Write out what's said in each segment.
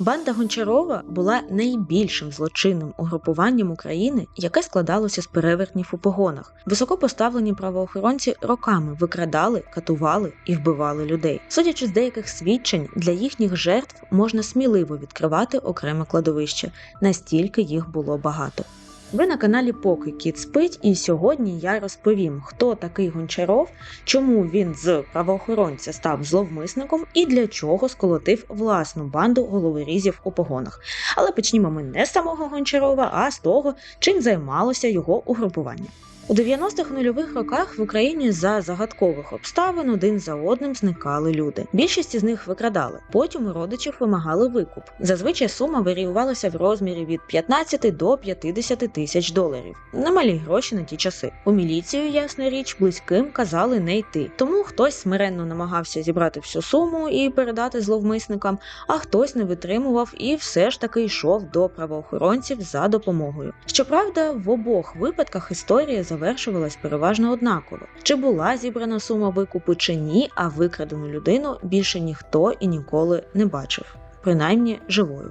Банда Гончарова була найбільшим злочинним угрупуванням України, яке складалося з перевертнів у погонах. Високопоставлені правоохоронці роками викрадали, катували і вбивали людей. Судячи з деяких свідчень, для їхніх жертв можна сміливо відкривати окреме кладовище, настільки їх було багато. Ви на каналі Поки Кіт спить, і сьогодні я розповім, хто такий Гончаров, чому він з правоохоронця став зловмисником і для чого сколотив власну банду головорізів у погонах. Але почнімо ми не з самого Гончарова, а з того, чим займалося його угрупування. У 90-х нульових роках в Україні за загадкових обставин один за одним зникали люди. Більшість із них викрадали. Потім у родичів вимагали викуп. Зазвичай сума варіювалася в розмірі від 15 до 50 тисяч доларів. Немалі гроші на ті часи. У міліцію, ясна річ, близьким казали не йти. Тому хтось смиренно намагався зібрати всю суму і передати зловмисникам, а хтось не витримував і все ж таки йшов до правоохоронців за допомогою. Щоправда, в обох випадках історія завершувалась переважно однаково. Чи була зібрана сума викупу чи ні, а викрадену людину більше ніхто і ніколи не бачив. Принаймні живою.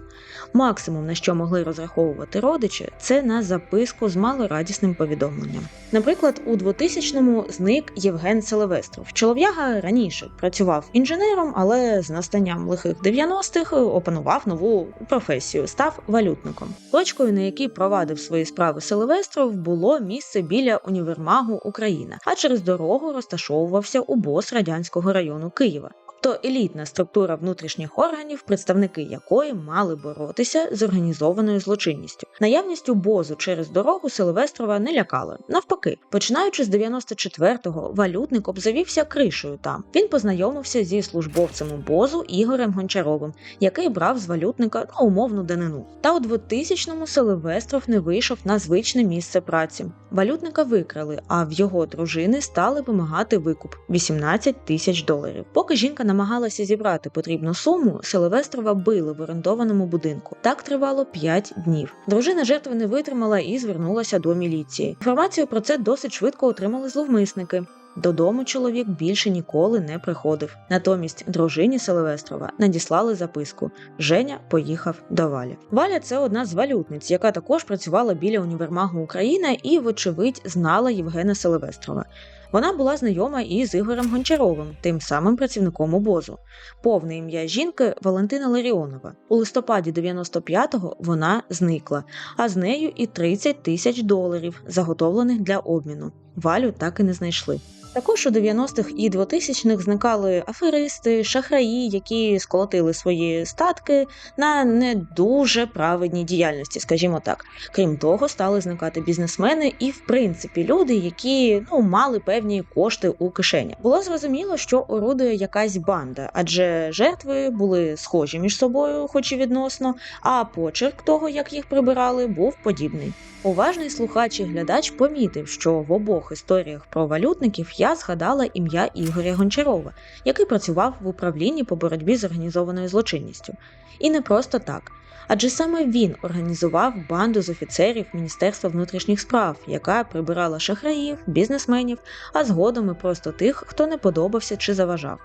Максимум, на що могли розраховувати родичі, це на записку з малорадісним повідомленням. Наприклад, у 2000-му зник Євген Селевестров. Чолов'яга раніше працював інженером, але з настанням лихих 90-х опанував нову професію, став валютником. Точкою, на якій провадив свої справи Селевестров, було місце біля універмагу Україна, а через дорогу розташовувався УБОС радянського району Києва. Тобто елітна структура внутрішніх органів, представники якої мали боротися з організованою злочинністю. Наявністю бозу через дорогу Силвестрова не лякали. Навпаки, починаючи з 94-го, валютник обзавівся кришею там. Він познайомився зі службовцем бозу Ігорем Гончаровим, який брав з валютника на умовну данину. Та у 2000-му Силвестров не вийшов на звичне місце праці. Валютника викрали, а в його дружини стали вимагати викуп 18 тисяч доларів. Поки жінка намагалася зібрати потрібну суму, Селевестрова били в орендованому будинку. Так тривало 5 днів. Дружина жертви не витримала і звернулася до міліції. Інформацію про це досить швидко отримали зловмисники. Додому чоловік більше ніколи не приходив. Натомість дружині Селевестрова надіслали записку: Женя поїхав до Валі. Валя це одна з валютниць, яка також працювала біля універмагу Україна і, вочевидь, знала Євгена Селевестрова. Вона була знайома і з Ігорем Гончаровим, тим самим працівником обозу. Повне ім'я жінки Валентина Ларіонова. У листопаді 95-го вона зникла, а з нею і 30 тисяч доларів, заготовлених для обміну. Валю так і не знайшли. Також у 90-х і 2000-х зникали аферисти, шахраї, які сколотили свої статки на не дуже праведній діяльності, скажімо так. Крім того, стали зникати бізнесмени і, в принципі, люди, які ну мали певні кошти у кишені. Було зрозуміло, що орудує якась банда, адже жертви були схожі між собою, хоч і відносно, а почерк того, як їх прибирали, був подібний. Уважний слухач і глядач помітив, що в обох історіях про валютників я згадала ім'я Ігоря Гончарова, який працював в управлінні по боротьбі з організованою злочинністю. І не просто так. Адже саме він організував банду з офіцерів Міністерства внутрішніх справ, яка прибирала шахраїв, бізнесменів, а згодом і просто тих, хто не подобався чи заважав.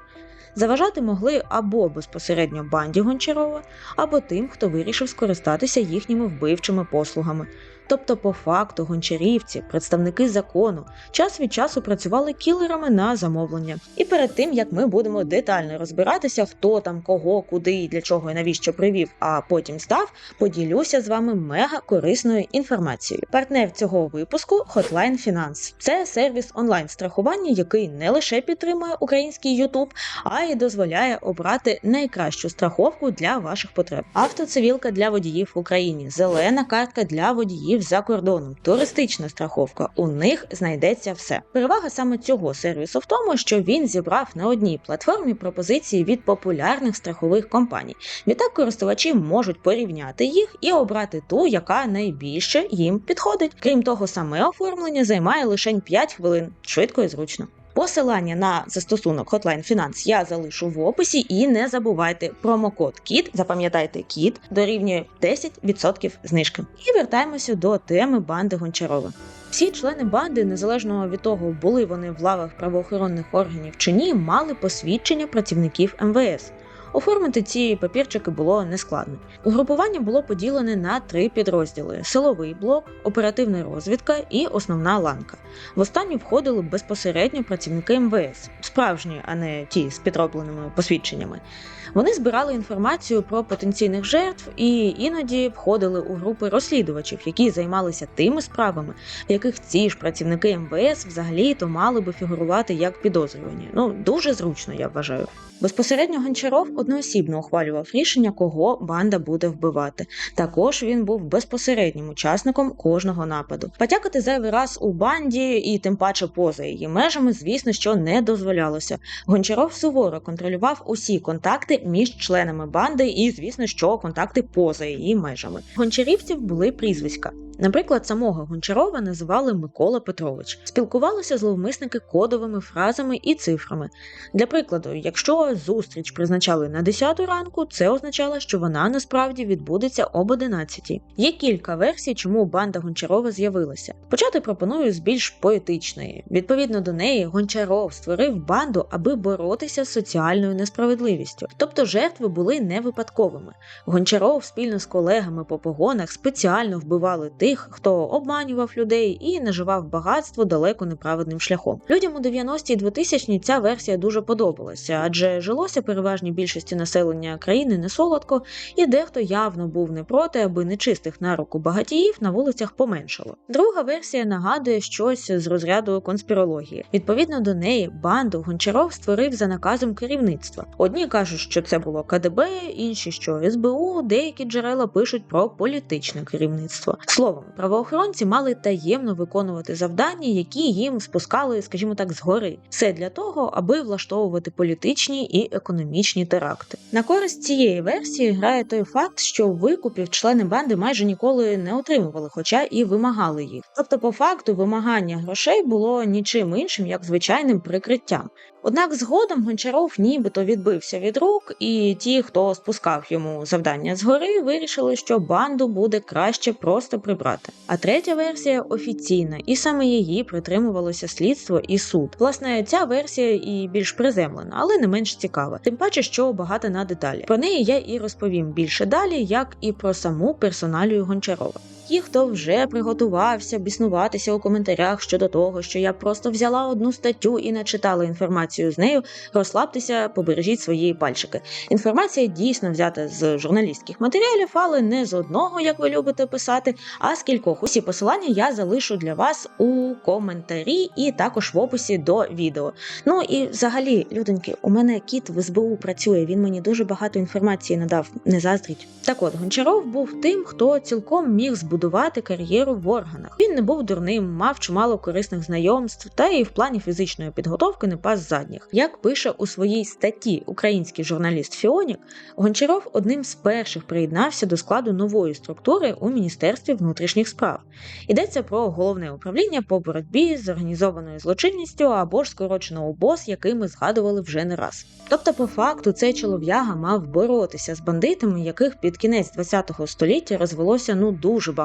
Заважати могли або безпосередньо банді Гончарова, або тим, хто вирішив скористатися їхніми вбивчими послугами. Тобто, по факту, гончарівці, представники закону, час від часу працювали кілерами на замовлення. І перед тим як ми будемо детально розбиратися, хто там, кого, куди і для чого і навіщо привів, а потім став, поділюся з вами мега корисною інформацією. Партнер цього випуску Hotline Finance. Це сервіс онлайн страхування, який не лише підтримує український YouTube, а й дозволяє обрати найкращу страховку для ваших потреб. Автоцивілка для водіїв в Україні, зелена картка для водіїв за кордоном, туристична страховка. У них знайдеться все. Перевага саме цього сервісу в тому, що він зібрав на одній платформі пропозиції від популярних страхових компаній. Відтак користувачі можуть порівняти їх і обрати ту, яка найбільше їм підходить. Крім того, саме оформлення займає лише 5 хвилин, швидко і зручно. Посилання на застосунок Hotline Finance я залишу в описі і не забувайте промокод КІТ, запам'ятайте КІТ, дорівнює 10% знижки. І вертаємося до теми банди Гончарова. Всі члени банди, незалежно від того, були вони в лавах правоохоронних органів чи ні, мали посвідчення працівників МВС. Оформити ці папірчики було нескладно. Угрупування було поділене на три підрозділи: силовий блок, оперативна розвідка і основна ланка. В останню входили безпосередньо працівники МВС, справжні, а не ті з підробленими посвідченнями. Вони збирали інформацію про потенційних жертв і іноді входили у групи розслідувачів, які займалися тими справами, в яких ці ж працівники МВС взагалі то мали би фігурувати як підозрювані. Ну дуже зручно, я вважаю. Безпосередньо Гончаров одноосібно ухвалював рішення, кого банда буде вбивати. Також він був безпосереднім учасником кожного нападу. Потякати зайвий раз у банді і тим паче поза її межами, звісно, що не дозволялося. Гончаров суворо контролював усі контакти між членами банди, і звісно, що контакти поза її межами. Гончарівців були прізвиська. Наприклад, самого Гончарова називали Микола Петрович. Спілкувалися зловмисники кодовими фразами і цифрами. Для прикладу, якщо зустріч призначали на 10 ранку, це означало, що вона насправді відбудеться об 11. Є кілька версій, чому банда Гончарова з'явилася. Почати пропоную з більш поетичної. Відповідно до неї, Гончаров створив банду, аби боротися з соціальною несправедливістю. Тобто жертви були не випадковими. Гончаров спільно з колегами по погонах спеціально вбивали тих, хто обманював людей і наживав багатство далеко неправедним шляхом. Людям у 90-ті і 2000-ні ця версія дуже подобалася, адже жилося переважній більшості населення країни не солодко, і дехто явно був не проти, аби нечистих на руку багатіїв на вулицях поменшало. Друга версія нагадує щось з розряду конспірології. Відповідно до неї, банду Гончаров створив за наказом керівництва. Одні кажуть, що це було КДБ, інші, що СБУ, деякі джерела пишуть про політичне керівництво. Словом, правоохоронці мали таємно виконувати завдання, які їм спускали, скажімо так, згори. Все для того, аби влаштовувати політичні і економічні теракти. На користь цієї версії грає той факт, що викупів члени банди майже ніколи не отримували, хоча і вимагали їх. Тобто, по факту, вимагання грошей було нічим іншим, як звичайним прикриттям. Однак згодом Гончаров нібито відбився від рук, і ті, хто спускав йому завдання згори, вирішили, що банду буде краще просто прибрати. А третя версія офіційна, і саме її притримувалося слідство і суд. Власне, ця версія і більш приземлена, але не менш цікава. Тим паче, що багато на деталі. Про неї я і розповім більше далі, як і про саму персоналію Гончарова. Ті, хто вже приготувався біснуватися у коментарях щодо того, що я просто взяла одну статтю і начитала інформацію з нею, розслабтеся, побережіть свої пальчики. Інформація дійсно взята з журналістських матеріалів, але не з одного, як ви любите писати, а з кількох. Усі посилання я залишу для вас у коментарі і також в описі до відео. Ну і взагалі, людоньки, у мене кіт в СБУ працює. Він мені дуже багато інформації надав. Не заздріть. Так от Гончаров був тим, хто цілком міг збудувати кар'єру в органах. Він не був дурним, мав чимало корисних знайомств, та і в плані фізичної підготовки не пас задніх. Як пише у своїй статті український журналіст Фіонік, Гончаров одним з перших приєднався до складу нової структури у Міністерстві внутрішніх справ. Йдеться про головне управління по боротьбі з організованою злочинністю або ж скорочено УБОС, який ми згадували вже не раз. Тобто, по факту, цей чолов'яга мав боротися з бандитами, яких під кінець ХХ століття розвелося ну дуже багато.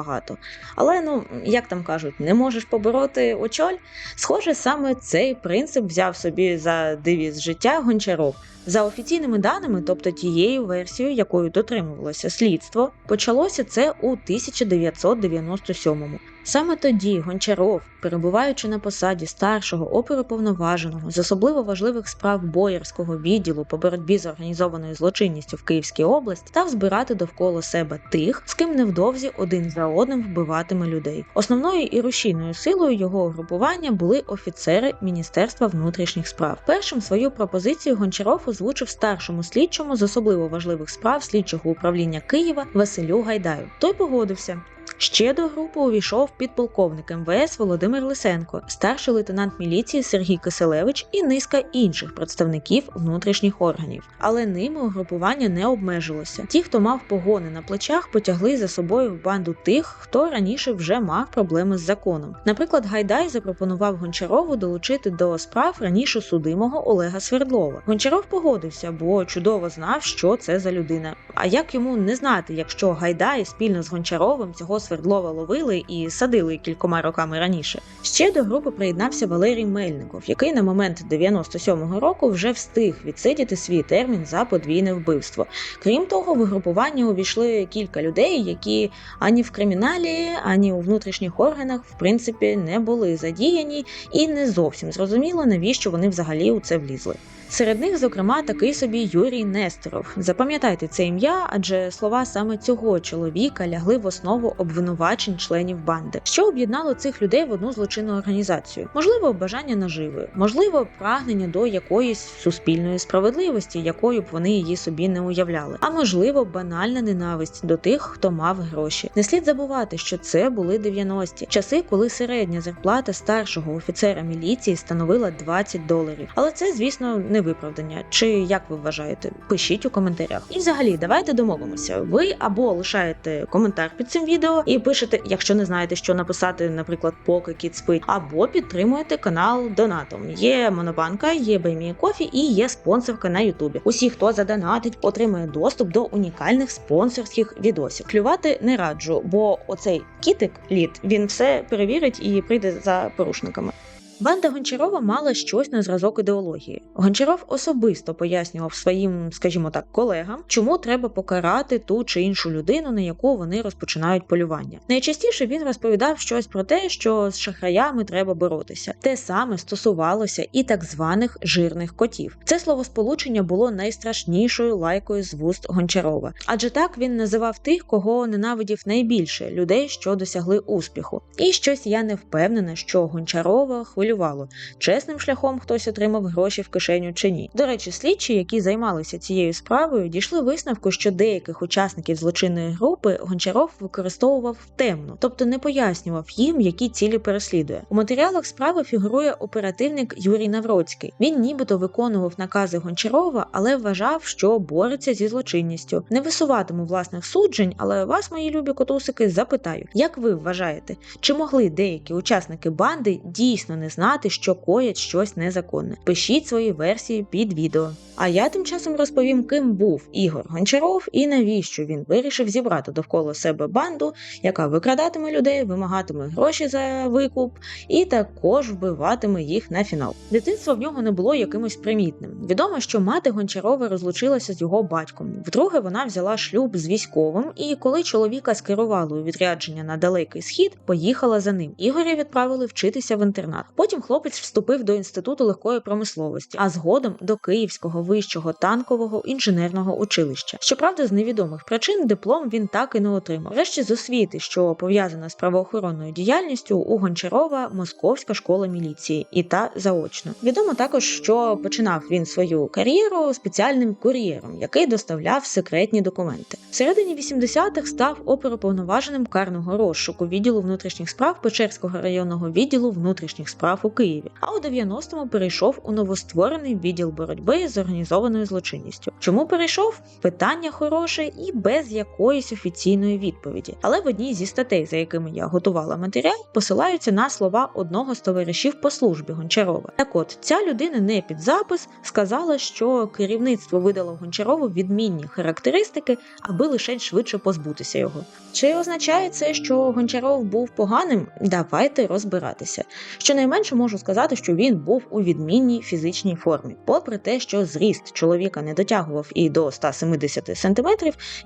Але ну як там кажуть, не можеш побороти очоль. Схоже, саме цей принцип взяв собі за девіз життя Гончаров. За офіційними даними, тобто тією версією, якою дотримувалося слідство, почалося це у 1997-му. Саме тоді Гончаров, перебуваючи на посаді старшого оперуповноваженого з особливо важливих справ боярського відділу по боротьбі з організованою злочинністю в Київській області, став збирати довкола себе тих, з ким невдовзі один за одним вбиватиме людей. Основною і рушійною силою його угрупування були офіцери Міністерства внутрішніх справ. Першим свою пропозицію Гончаров озвучив старшому слідчому з особливо важливих справ слідчого управління Києва Василю Гайдаю. Той погодився. Ще до групи увійшов підполковник МВС Володимир Лисенко, старший лейтенант міліції Сергій Киселевич і низка інших представників внутрішніх органів. Але ними угрупування не обмежилося. Ті, хто мав погони на плечах, потягли за собою в банду тих, хто раніше вже мав проблеми з законом. Наприклад, Гайдай запропонував Гончарову долучити до справ раніше судимого Олега Свердлова. Гончаров погодився, бо чудово знав, що це за людина. А як йому не знати, якщо Гайдай спільно з Гончаровим цього свердлова ловили і садили кількома роками раніше. Ще до групи приєднався Валерій Мельников, який на момент 97-го року вже встиг відсидіти свій термін за подвійне вбивство. Крім того, в угрупування увійшли кілька людей, які ані в криміналі, ані у внутрішніх органах в принципі не були задіяні, і не зовсім зрозуміло, навіщо вони взагалі у це влізли. Серед них, зокрема, такий собі Юрій Нестеров. Запам'ятайте це ім'я, адже слова саме цього чоловіка лягли в основу обвинувачень членів банди, що об'єднало цих людей в одну злочинну організацію. Можливо, бажання наживи, можливо, прагнення до якоїсь суспільної справедливості, якою б вони її собі не уявляли. А можливо, банальна ненависть до тих, хто мав гроші. Не слід забувати, що це були 90-ті, часи, коли середня зарплата старшого офіцера міліції становила 20 доларів. Але це, звісно, не виправдання. Чи як ви вважаєте? Пишіть у коментарях. І взагалі, давайте домовимося. Ви або лишаєте коментар під цим відео і пишете, якщо не знаєте, що написати, наприклад, поки кіт спить, або підтримуєте канал донатом. Є Монобанка, є Баймі Кофі і є спонсорка на Ютубі. Усі, хто задонатить, отримує доступ до унікальних спонсорських відосів. Клювати не раджу, бо оцей кітик лід він все перевірить і прийде за порушниками. Банда Гончарова мала щось на зразок ідеології. Гончаров особисто пояснював своїм, скажімо так, колегам, чому треба покарати ту чи іншу людину, на яку вони розпочинають полювання. Найчастіше він розповідав щось про те, що з шахраями треба боротися. Те саме стосувалося і так званих жирних котів. Це словосполучення було найстрашнішою лайкою з вуст Гончарова, адже так він називав тих, кого ненавидів найбільше людей, що досягли успіху. І щось я не впевнена, що Гончарова хвилювало, чесним шляхом хтось отримав гроші в кишеню чи ні. До речі, слідчі, які займалися цією справою, дійшли висновку, що деяких учасників злочинної групи Гончаров використовував темно, тобто не пояснював їм, які цілі переслідує. У матеріалах справи фігурує оперативник Юрій Навроцький. Він нібито виконував накази Гончарова, але вважав, що бореться зі злочинністю. Не висуватиму власних суджень, але вас, мої любі котусики, запитаю, як ви вважаєте, чи могли деякі учасники банди дійсно не знати, що коять щось незаконне? Пишіть свої версії під відео. А я тим часом розповім, ким був Ігор Гончаров і навіщо він вирішив зібрати довкола себе банду, яка викрадатиме людей, вимагатиме гроші за викуп і також вбиватиме їх на фінал. Дитинство в нього не було якимось примітним. Відомо, що мати Гончарова розлучилася з його батьком. Вдруге вона взяла шлюб з військовим, і коли чоловіка скерували у відрядження на далекий схід, поїхала за ним. Ігоря відправили вчитися в інтернат. Потім хлопець вступив до інституту легкої промисловості, а згодом до Київського вищого танкового інженерного училища. Щоправда, з невідомих причин диплом він так і не отримав. Врешті з освіти, що пов'язана з правоохоронною діяльністю, у Гончарова Московська школа міліції, і та заочно. Відомо також, що починав він свою кар'єру спеціальним кур'єром, який доставляв секретні документи. В середині 80-х став оперуповноваженим карного розшуку відділу внутрішніх справ Печерського районного відділу внутрішніх справ у Києві. А у 90-му перейшов у новостворений відділ боротьби з організованою злочинністю. Чому перейшов? Питання хороше і без якоїсь офіційної відповіді. Але в одній зі статей, за якими я готувала матеріал, посилаються на слова одного з товаришів по службі Гончарова. Так от ця людина не під запис сказала, що керівництво видало Гончарову відмінні характеристики, аби лише швидше позбутися його. Чи означає це, що Гончаров був поганим? Давайте розбиратися. Щонайменше можу сказати, що він був у відмінній фізичній формі. Попри те, що зріст чоловіка не дотягував і до 170 см,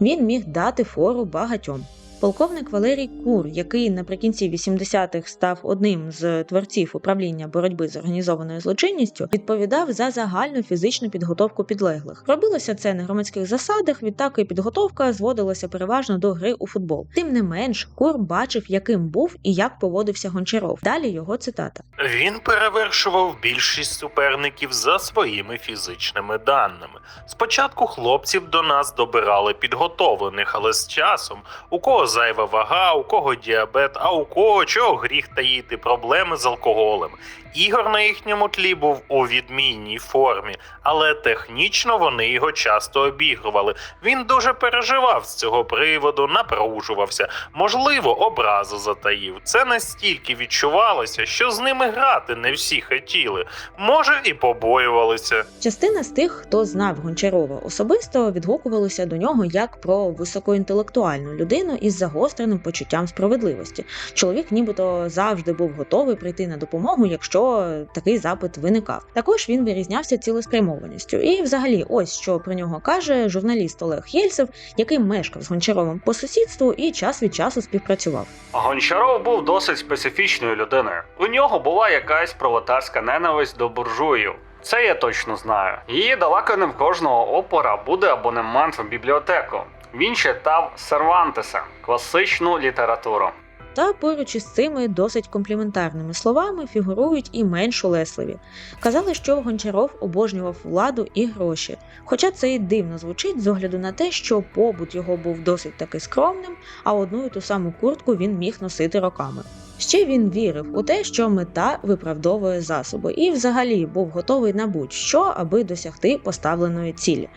він міг дати фору багатьом. Полковник Валерій Кур, який наприкінці 80-х став одним з творців управління боротьби з організованою злочинністю, відповідав за загальну фізичну підготовку підлеглих. Робилося це на громадських засадах. Відтак і підготовка зводилася переважно до гри у футбол. Тим не менш, Кур бачив, яким був і як поводився Гончаров. Далі його цитата. Він перевершував більшість суперників за своїми фізичними даними. Спочатку хлопців до нас добирали підготовлених, але з часом у кого зайва вага, у кого діабет, а у кого чого гріх таїти проблеми з алкоголем. Ігор на їхньому тлі був у відмінній формі, але технічно вони його часто обігрували. Він дуже переживав з цього приводу, напружувався, можливо, образу затаїв. Це настільки відчувалося, що з ними грати не всі хотіли, може, і побоювалися. Частина з тих, хто знав Гончарова особисто, відгукувалися до нього як про високоінтелектуальну людину із загостреним почуттям справедливості. Чоловік, нібито завжди був готовий прийти на допомогу, якщо такий запит виникав. Також він вирізнявся цілеспрямованістю. І, взагалі, ось що про нього каже журналіст Олег Єльцев, який мешкав з Гончаровим по сусідству і час від часу співпрацював. Гончаров був досить специфічною людиною. У нього була якась пролетарська ненависть до буржуїв. Це я точно знаю. Її далеко не в кожного опора буде абонемент в бібліотеку. Він читав Сервантеса, класичну літературу. Та поруч із цими досить компліментарними словами фігурують і менш улесливі. Казали, що Гончаров обожнював владу і гроші. Хоча це і дивно звучить з огляду на те, що побут його був досить таки скромним, а одну і ту саму куртку він міг носити роками. Ще він вірив у те, що мета виправдовує засоби, і взагалі був готовий на будь-що, аби досягти поставленої цілі.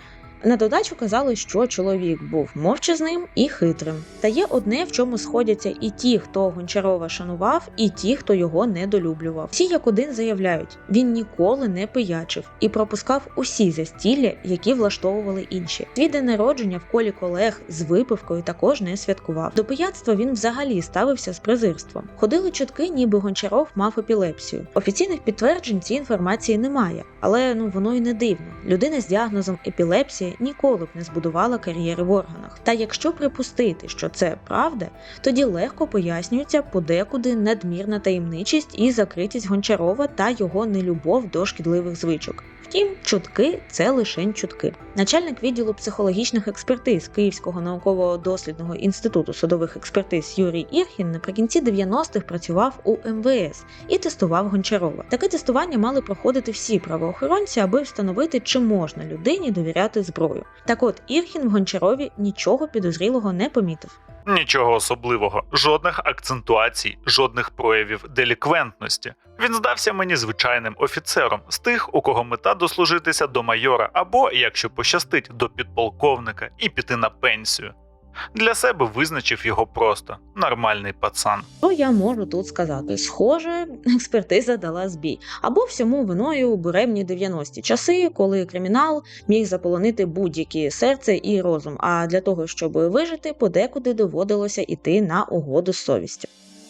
На додачу казали, що чоловік був мовчазним і хитрим. Та є одне, в чому сходяться і ті, хто Гончарова шанував, і ті, хто його недолюблював. Всі як один заявляють, він ніколи не пиячив і пропускав усі застілля, які влаштовували інші. Свій день народження в колі колег з випивкою також не святкував. До пияцтва він взагалі ставився з презирством. Ходили чутки, ніби Гончаров мав епілепсію. Офіційних підтверджень цієї інформації немає, але ну воно й не дивно. Людина з діагнозом ніколи б не збудувала кар'єри в органах. Та якщо припустити, що це правда, тоді легко пояснюється подекуди надмірна таємничість і закритість Гончарова та його нелюбов до шкідливих звичок. Втім, чутки це лише чутки. Начальник відділу психологічних експертиз Київського науково-дослідного інституту судових експертиз Юрій Ірхін наприкінці 90-х працював у МВС і тестував Гончарова. Таке тестування мали проходити всі правоохоронці, аби встановити, чи можна людині довіряти зброю. Так от Ірхін в Гончарові нічого підозрілого не помітив. Нічого особливого, жодних акцентуацій, жодних проявів деліквентності. Він здався мені звичайним офіцером з тих, у кого мета дослужитися до майора, або, якщо пощастить, до підполковника і піти на пенсію. Для себе визначив його просто нормальний пацан. Що я можу тут сказати? Схоже, експертиза дала збій. Або всьому виною буремні 90-ті часи, коли кримінал міг заполонити будь-які серце і розум. А для того, щоб вижити, подекуди доводилося йти на угоду з совістю.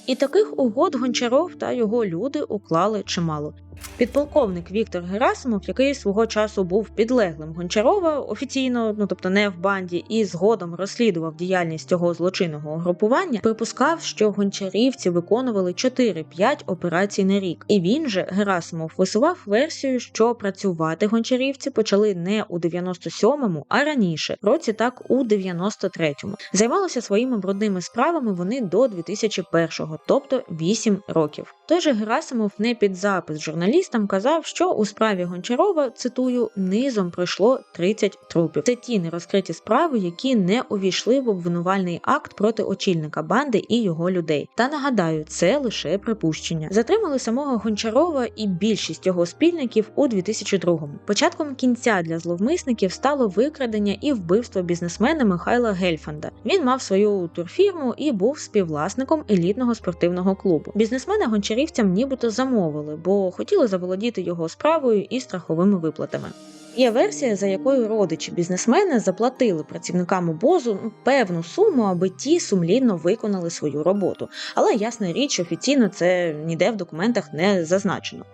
І таких угод Гончаров та його люди уклали чимало. Підполковник Віктор Герасимов, який свого часу був підлеглим Гончарова офіційно, ну тобто не в банді, і згодом розслідував діяльність цього злочинного угрупування, припускав, що гончарівці виконували 4-5 операцій на рік. І він же Герасимов висував версію, що працювати гончарівці почали не у 97-му, а раніше, році так у 93-му. Займалися своїми брудними справами вони до 2001-го, тобто 8 років. Той же Герасимов не під запис журналістам казав, що у справі Гончарова цитую низом пройшло 30 трупів. Це ті нерозкриті справи, які не увійшли в обвинувальний акт проти очільника банди і його людей. Та нагадаю, це лише припущення. Затримали самого Гончарова і більшість його спільників у 2002-му. Початком кінця для зловмисників стало викрадення і вбивство бізнесмена Михайла Гельфанда. Він мав свою турфірму і був співвласником елітного спортивного клубу. Бізнесмена гончарівцям нібито замовили, бо хотіли заволодіти його справою і страховими виплатами. Є версія, за якою родичі бізнесмена заплатили працівникам обозу ну, певну суму, аби ті сумлінно виконали свою роботу. Але ясна річ, офіційно це ніде в документах не зазначено.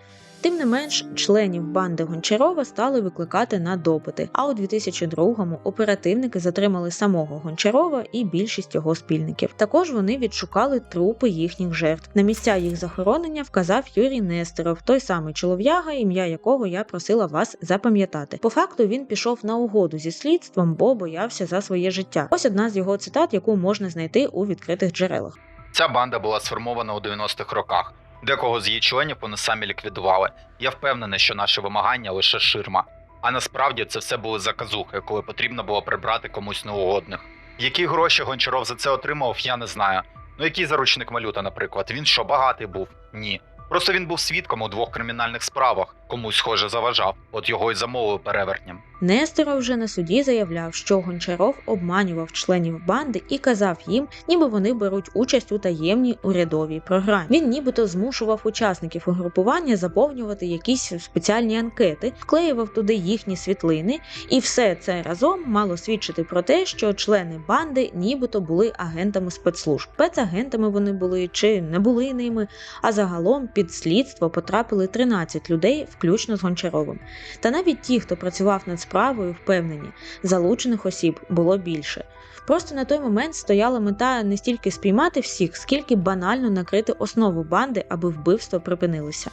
Тим не менш, членів банди Гончарова стали викликати на допити. А у 2002-му оперативники затримали самого Гончарова і більшість його спільників. Також вони відшукали трупи їхніх жертв. На місця їх захоронення вказав Юрій Нестеров, той самий чолов'яга, ім'я якого я просила вас запам'ятати. По факту він пішов на угоду зі слідством, бо боявся за своє життя. Ось одна з його цитат, яку можна знайти у відкритих джерелах. Ця банда була сформована у 90-х роках. Декого з її членів вони самі ліквідували. Я впевнений, що наше вимагання лише ширма. А насправді це все були заказухи, коли потрібно було прибрати комусь неугодних. Які гроші Гончаров за це отримав, я не знаю. Ну який заручник малюта, наприклад, він що багатий був? Ні. Просто він був свідком у двох кримінальних справах, комусь схоже заважав, от його й замовив перевертням. Нестеров вже на суді заявляв, що Гончаров обманював членів банди і казав їм, ніби вони беруть участь у таємній урядовій програмі. Він нібито змушував учасників угрупування заповнювати якісь спеціальні анкети, вклеював туди їхні світлини, і все це разом мало свідчити про те, що члени банди нібито були агентами спецслужб. Спецагентами вони були чи не були ними. А загалом під слідство потрапили 13 людей, включно з Гончаровим. Та навіть ті, хто працював над справою, впевнені, залучених осіб було більше. Просто на той момент стояла мета не стільки спіймати всіх, скільки банально накрити основу банди, аби вбивства припинилися.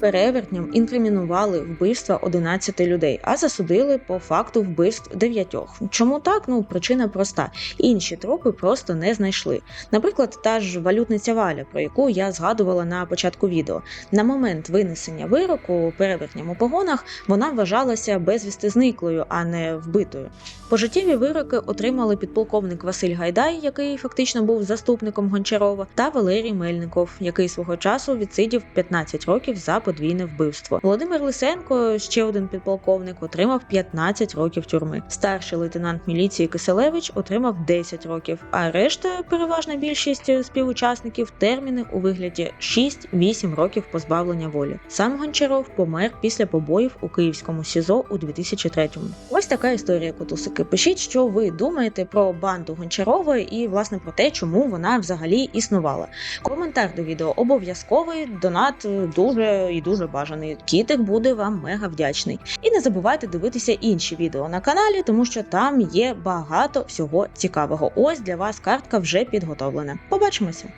Перевертням інкримінували вбивства 11 людей, а засудили по факту вбивств 9. Чому так? Ну причина проста. Інші трупи просто не знайшли. Наприклад, та ж валютниця Валя, про яку я згадувала на початку відео. На момент винесення вироку перевертням у погонах вона вважалася безвісти зниклою, а не вбитою. Пожиттєві вироки отримали підполковник Василь Гайдай, який фактично був заступником Гончарова, та Валерій Мельников, який свого часу відсидів 15 років за подвійне вбивство. Володимир Лисенко, ще один підполковник, отримав 15 років тюрми. Старший лейтенант міліції Киселевич отримав 10 років, а решта, переважна більшість співучасників, терміни у вигляді 6-8 років позбавлення волі. Сам Гончаров помер після побоїв у київському СІЗО у 2003-му. Ось така історія котусики. Пишіть, що ви думаєте про банду Гончарової і власне про те, чому вона взагалі існувала. Коментар до відео обов'язковий, донат дуже і дуже бажаний. Кітик буде вам мега вдячний. І не забувайте дивитися інші відео на каналі, тому що там є багато всього цікавого. Ось для вас картка вже підготовлена. Побачимося!